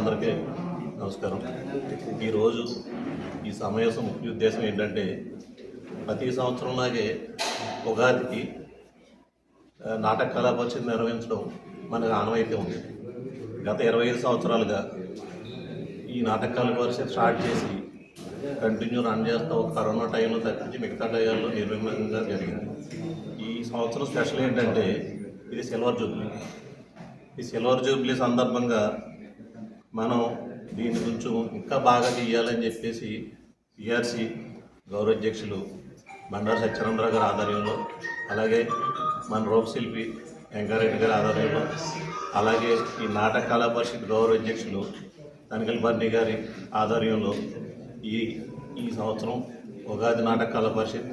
అందరికీ నమస్కారం. ఈరోజు ఈ సమావేశం ముఖ్య ఉద్దేశం ఏంటంటే ప్రతి సంవత్సరంలాగే ఉగాదికి నాటక కళా నిర్వహించడం మనకు ఆనవాయితీ ఉంది. గత ఇరవై ఐదు సంవత్సరాలుగా ఈ నాటక కళా స్టార్ట్ చేసి కంటిన్యూ రన్ చేస్తూ కరోనా టైంలో తగ్గించి మిగతా టైంలో నిర్విఘ్నంగా జరిగింది. ఈ సంవత్సరం స్పెషల్ ఏంటంటే ఇది సిల్వర్ జూబ్లీ. ఈ సిల్వర్ జూబ్లీ సందర్భంగా మనం దీని కొంచెం ఇంకా బాగా చేయాలని చెప్పేసి పిఆర్సి గౌరవ అధ్యక్షులు బండారు సత్యానందరావు గారి ఆధ్వర్యంలో అలాగే మన రూప శిల్పి వెంకారెడ్డి గారి ఆధ్వర్యంలో అలాగే ఈ నాటక కళా పరిషత్ గౌరవ అధ్యక్షులు తనికల్ బర్ని గారి ఆధ్వర్యంలో ఈ ఈ సంవత్సరం ఉగాది నాటక కళా పరిషత్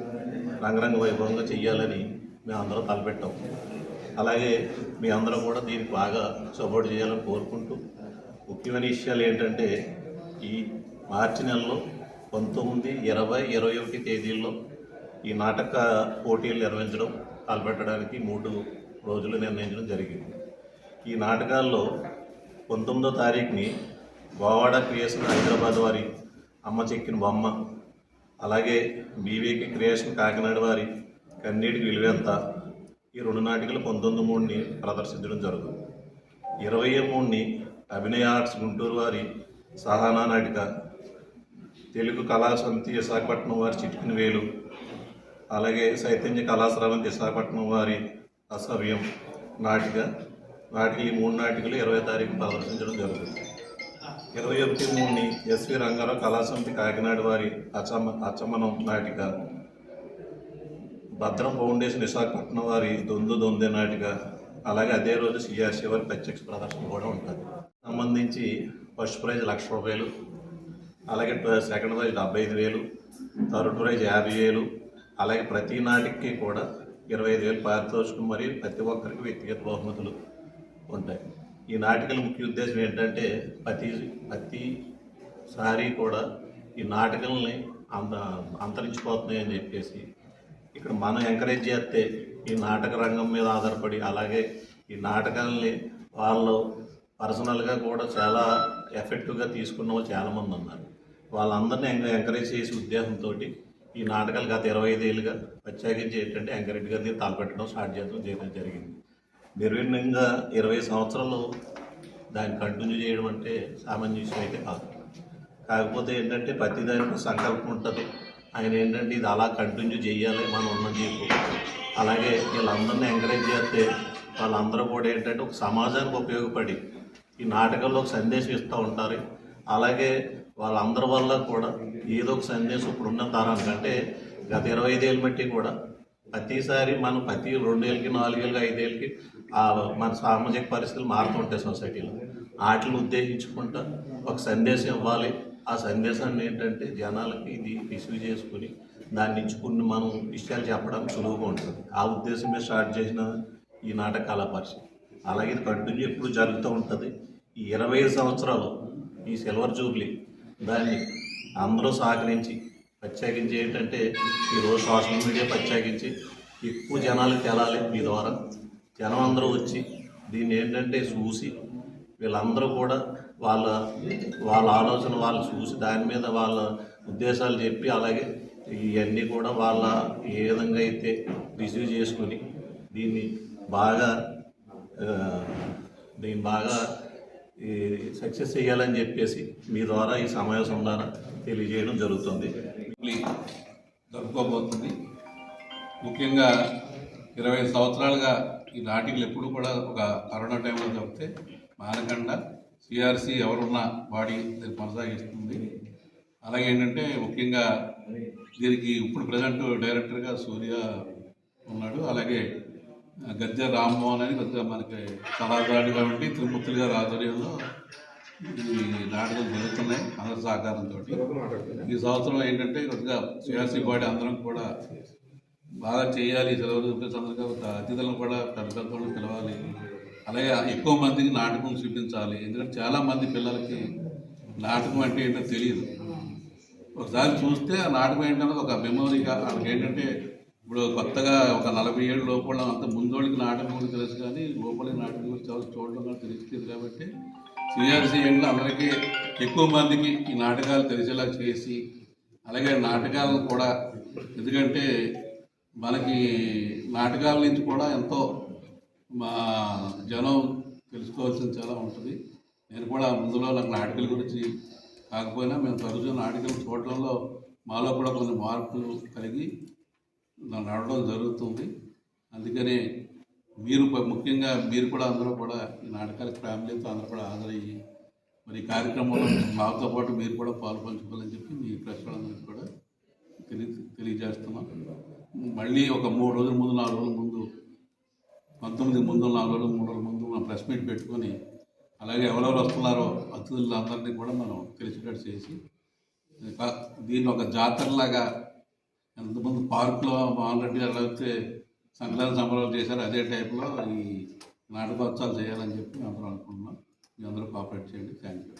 రంగరంగ వైభవంగా చేయాలని మేము అందరం తలపెట్టాం. అలాగే మీ అందరం కూడా దీనికి బాగా సపోర్ట్ చేయాలని కోరుకుంటూ ముఖ్యమైన విషయాలు ఏంటంటే ఈ మార్చి నెలలో పంతొమ్మిది ఇరవై ఇరవై ఒకటి తేదీల్లో ఈ నాటక పోటీలు నిర్వహించడం తలపెట్టడానికి మూడు రోజులు నిర్ణయించడం జరిగింది. ఈ నాటకాల్లో పంతొమ్మిదో తారీఖుని గోవాడ క్రియేషన్ హైదరాబాద్ వారి అమ్మ చెక్కిన బొమ్మ అలాగే బీవీకి క్రియేషన్ కాకినాడ వారి కన్నీటికి విలువెంత ఈ రెండు నాటికలు పంతొమ్మిది మూడుని ప్రదర్శించడం జరుగుతుంది. ఇరవై మూడుని అభినయ ఆర్ట్స్ గుంటూరు వారి సహానా నాటిక తెలుగు కళా సమితి విశాఖపట్నం వారి చిటికిన వేలు అలాగే చైతన్య కళాశ్రవంతి విశాఖపట్నం వారి అసవ్యం నాటిక నాటికలు ఈ మూడు నాటికలు ఇరవై తారీఖు ప్రదర్శించడం జరుగుతుంది. ఇరవై ఒకటి మూడుని ఎస్వి రంగారావు కళాసమితి కాకినాడ వారి అచమ అచమనం నాటిక భద్రం ఫౌండేషన్ విశాఖపట్నం వారి దొందు దొందే నాటిక అలాగే అదే రోజు సిఆర్సీ వారి ప్రత్యక్ష ప్రదర్శన కూడా ఉంటుంది. సంబంధించి ఫస్ట్ ప్రైజ్ లక్ష రూపాయలు అలాగే సెకండ్ ప్రైజ్ డెబ్బై ఐదు వేలు థర్డ్ ప్రైజ్ యాభై వేలు అలాగే ప్రతి నాటికి కూడా ఇరవై ఐదు వేలు పారితోషికం మరియు ప్రతి ఒక్కరికి వ్యక్తిగత బహుమతులు ఉంటాయి. ఈ నాటికల ముఖ్య ఉద్దేశం ఏంటంటే ప్రతి ప్రతిసారి కూడా ఈ నాటకాలని అంత అంతరించిపోతున్నాయి అని చెప్పేసి ఇక్కడ మనం ఎంకరేజ్ చేస్తే ఈ నాటక రంగం మీద ఆధారపడి అలాగే ఈ నాటకాలని వాళ్ళు పర్సనల్గా కూడా చాలా ఎఫెక్టివ్గా తీసుకున్న వాళ్ళు చాలామంది ఉన్నారు. వాళ్ళందరినీ ఎంక- ఎంకరేజ్ చేసే ఉద్దేశంతో ఈ నాటకాలు గత ఇరవై ఐదేళ్ళుగా ప్రత్యేకించి ఏంటంటే ఎంకరేజ్ గారిని తలపెట్టడం స్టార్ట్ చేయడం చేయడం జరిగింది. నిర్విఘ్నంగా ఇరవై సంవత్సరాలు దాన్ని కంటిన్యూ చేయడం అంటే సామాన్య విషయం అయితే కాదు. కాకపోతే ఏంటంటే ప్రతి దానికి సంకల్పం ఉంటుంది. ఆయన ఏంటంటే ఇది అలా కంటిన్యూ చేయాలి మనం ఉన్న జీపు అలాగే వీళ్ళందరినీ ఎంకరేజ్ చేస్తే వాళ్ళందరూ కూడా ఏంటంటే ఒక సమాజానికి ఉపయోగపడి ఈ నాటకంలో ఒక సందేశం ఇస్తూ ఉంటారు. అలాగే వాళ్ళందరి వల్ల కూడా ఏదో ఒక సందేశం ఇప్పుడున్న తరానికి అంటే గత ఇరవై ఐదేళ్ళు బట్టి కూడా ప్రతిసారి మనం ప్రతి రెండేళ్ళకి నాలుగేళ్ళకి ఐదేళ్ళకి మన సామాజిక పరిస్థితులు మారుతుంటాయి సొసైటీలో. వాటిని ఉద్దేశించుకుంటా ఒక సందేశం ఇవ్వాలి. ఆ సందేశాన్ని ఏంటంటే జనాలకి ఇది రిసీవ్ చేసుకుని దాన్ని ఇచ్చుకుని మనం విషయాలు చెప్పడానికి సులువుగా ఉంటుంది. ఆ ఉద్దేశమే స్టార్ట్ చేసిన ఈ నాటక పరిస్థితి అలాగే ఇది కంటిన్యూ ఎప్పుడు జరుగుతూ ఉంటుంది. ఈ ఇరవై ఐదు సంవత్సరాలు ఈ సిల్వర్ జూబ్లీ దాన్ని అందరూ సహకరించి ప్రత్యేకించి ఏంటంటే ఈరోజు సోషల్ మీడియా ప్రత్యేకించి ఎక్కువ జనాలు తేలాలి మీ ద్వారా. జనం అందరూ వచ్చి దీన్ని ఏంటంటే చూసి వీళ్ళందరూ కూడా వాళ్ళ వాళ్ళ ఆలోచన వాళ్ళు చూసి దాని మీద వాళ్ళ ఉద్దేశాలు చెప్పి అలాగే ఇవన్నీ కూడా వాళ్ళ ఏ విధంగా అయితే రిసీవ్ చేసుకొని దీన్ని బాగా దీన్ని బాగా సక్సెస్ చేయాలని చెప్పేసి మీ ద్వారా ఈ సమావేశం ద్వారా తెలియజేయడం జరుగుతుంది. జూబ్లీ జరుపుకోబోతుంది. ముఖ్యంగా ఇరవై సంవత్సరాలుగా ఈ నాటికలు ఎప్పుడు కూడా ఒక కరోనా టైంలో చెప్తే మానకండ సిఆర్సి ఎవరున్నా బాడీ దీన్ని కొనసాగిస్తుంది. అలాగే ఏంటంటే ముఖ్యంగా దీనికి ఇప్పుడు ప్రజెంట్ డైరెక్టర్గా సూర్య ఉన్నాడు. అలాగే గద్దె రామ్మోహన్ అని కొద్దిగా మనకి సలహాదారుడు కాబట్టి తిరుమూర్తులు గారి ఆధ్వర్యంలో ఈ నాటకాలు జరుగుతున్నాయి అందరి సహకారంతో. ఈ సంవత్సరం ఏంటంటే కొద్దిగా సిఆర్సీ పార్టీ అందరం కూడా బాగా చేయాలి సెలవులు సందర్భంగా అతిథులను కూడా పెద్ద పెద్దలను పిలవాలి. అలాగే ఎక్కువ మందికి నాటకం చూపించాలి. ఎందుకంటే చాలా మంది పిల్లలకి నాటకం అంటే ఏంటో తెలియదు. ఒకసారి చూస్తే ఆ నాటకం ఏంటనేది ఒక మెమోరీగా వాళ్ళకి ఏంటంటే ఇప్పుడు కొత్తగా ఒక నలభై ఏళ్ళు లోపల అంత ముందోళ్ళకి నాటకం గురించి తెలుసు కానీ లోపలికి నాటకం గురించి చాలా చూడడం కూడా తెలుస్తుంది కాబట్టి సిఆర్సీ ఏంటో అందరికీ ఎక్కువ మందికి ఈ నాటకాలు తెలిసేలా చేసి అలాగే నాటకాలను కూడా ఎందుకంటే మనకి నాటకాల నుంచి కూడా ఎంతో మా జనం తెలుసుకోవాల్సింది చాలా ఉంటుంది. నేను కూడా ముందులో నాకు నాటకాల గురించి కాకపోయినా మేము తరచూ నాటకాలు చూడడంలో మాలో కూడా కొన్ని మార్పులు కలిగి నడవడం జరుగుతుంది. అందుకని మీరు ముఖ్యంగా మీరు కూడా అందరూ కూడా ఈ నాటకాలకు ఫ్యామిలీతో అందరూ కూడా హాజరయ్యి మరి కార్యక్రమంలో మాతో పాటు మీరు కూడా పాలు పంచుకోవాలని చెప్పి మీ ప్రెస్ కూడా తెలియ తెలియజేస్తున్నాం. మళ్ళీ ఒక మూడు రోజుల ముందు నాలుగు రోజుల ముందు పంతొమ్మిది ముందు నాలుగు రోజుల మూడు రోజుల ముందు మనం ప్రెస్ మీట్ పెట్టుకొని అలాగే ఎవరెవరు వస్తున్నారో అతిథులందరినీ కూడా మనం తెలిసేటట్టు చేసి దీన్ని ఒక జాతరలాగా ఎంతమంది పార్కులో మోహన్ రెడ్డి అయితే సంక్రాంతి సంబరాలు చేశారు అదే టైప్లో ఈ నాటకోత్సవాలు చేయాలని చెప్పి అందరూ అనుకుంటున్నాం. మీ అందరూ కోఆపరేట్ చేయండి. Thank you.